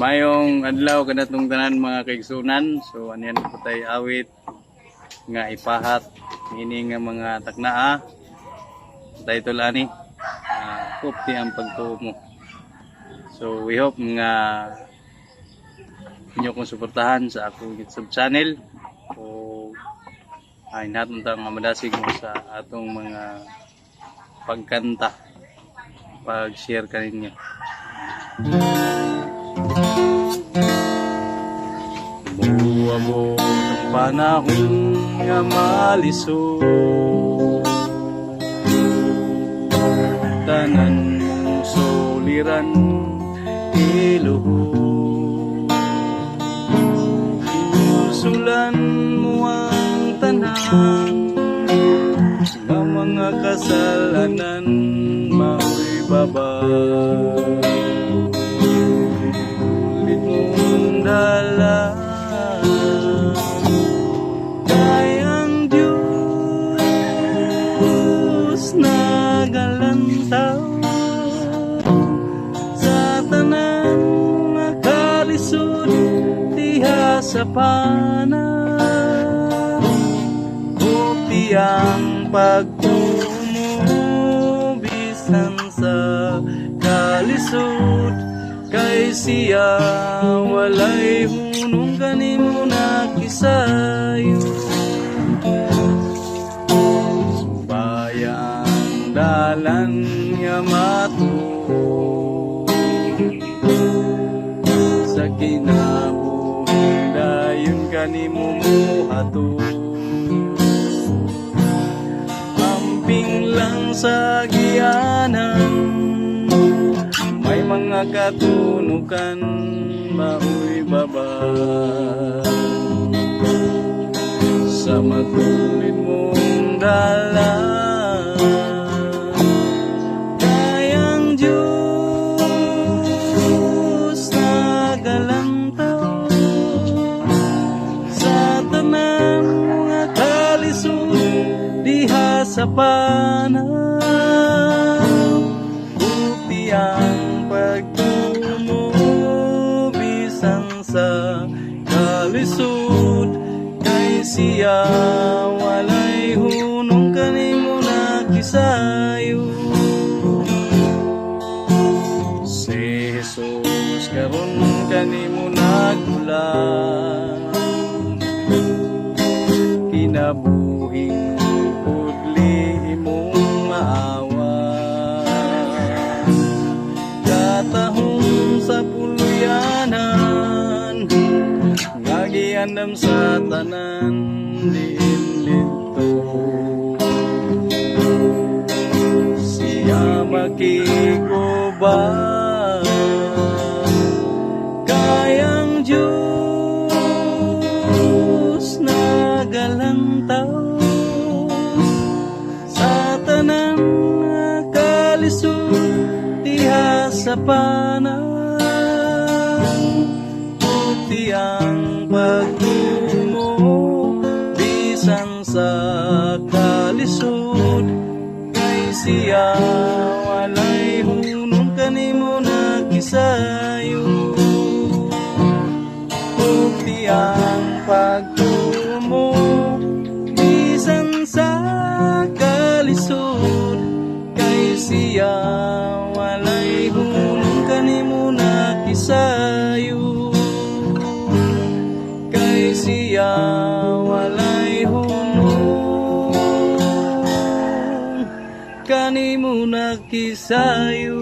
Mayong adlaw kanatong tanan mga kaigsunan. So ano yan po tayo awit nga ipahat ini nga mga taknaa. Title ani uh, ang pagtuo mo. So we hope nga inyo kong suportahan sa akong YouTube channel o ay natin ta nga madasig mo sa atong mga pagkanta pag-share ka ninyo. Buwa mo ng panahon nga maliso. Tanan mong soliran iluho. Inusulan mo ang tanan Nga mga kasalanan mao'y babay Ulit mong dala sa pana. Buti ang pagtumubisan sa kalisod Kay siya. Walay hunong kanimo na kisayo. Bayang dalan nga mato Sa kinabuhi dayon kanimo muhato Amping lang sa gianan may mga katunukan mao'y baba sa panahon. Buti ang pagtumubisan sa kalisod Kay siya walay hunong kanimo na kisayo. Si Jesus karon kanimo nagulang kinabuhing nga giandam sa tanan diin lito siya makikuba kayang Diyos na galantaw. Sa tanan kalisod diha sa panahon Buti ang pagtumo bisan sa kalisod kay siya walay hunong kanimo na kisayo Buti ang pagtumo bisan sa kalisod kay siya siya walay hunong kanimo na kisayo